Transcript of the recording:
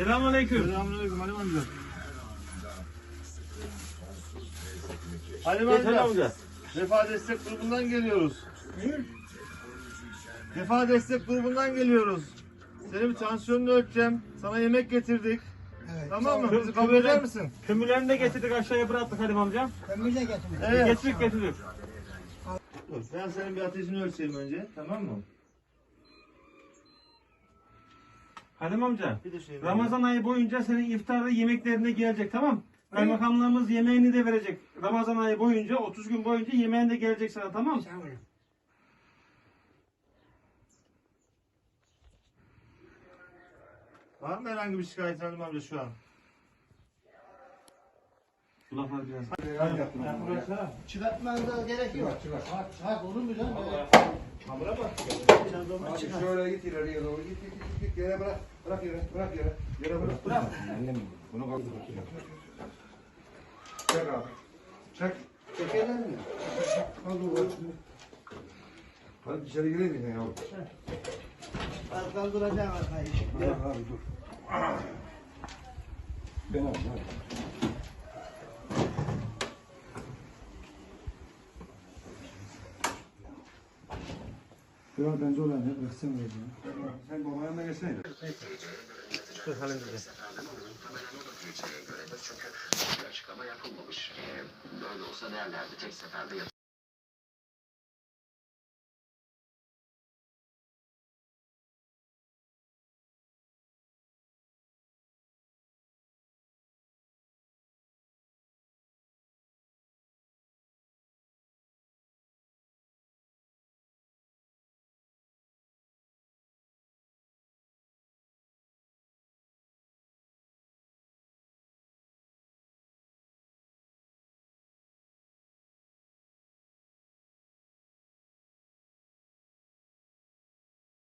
Selamünaleyküm. Selamünaleyküm Halim amca. Halim Yeter amca. amca. Vefa Destek Grubu'ndan geliyoruz. Vefa Destek Grubu'ndan geliyoruz. Senin bir tansiyonunu ölçeceğim. Sana yemek getirdik. Tamam mı? Bizi kabul eder misin? Kömürlerini de getirdik aşağıya bıraktık Halim amcam. Kömürle getirmek. Evet. Getirdik getirdik. Dur, Ben senin bir ateşini ölçeyim önce. Tamam mı? Halim amca. Bir de şey Ramazan ayı boyunca senin iftarda yemeklerine gelecek tamam Kaymakamlığımız yemeğini de verecek. Ramazan ayı boyunca 30 gün boyunca yemeğin de gelecek sana tamam mı? Var mı herhangi bir şikayet Halim amca şu an? Kulaklar biraz. Çıkartmanıza gerek yok. Çıkart. Çıkart olur mu canım? Abi şöyle git ileriye doğru git git git git yere bırak bırak yere bırak yere yere bırak bırak annem bunu kaldır çek abi çek Çekerler mi? kaldır bak hadi içeri gireyim mi yavrum Az kaldıracağım arkayı. Bırak abi dur ben abi Biraz bence olan ne bıraksana ya. Sen babanın yanına geçsene. Dur Halim amca. açıklama yapılmamış. Ee, Böyle olsa derlerdi tek seferde yapılır.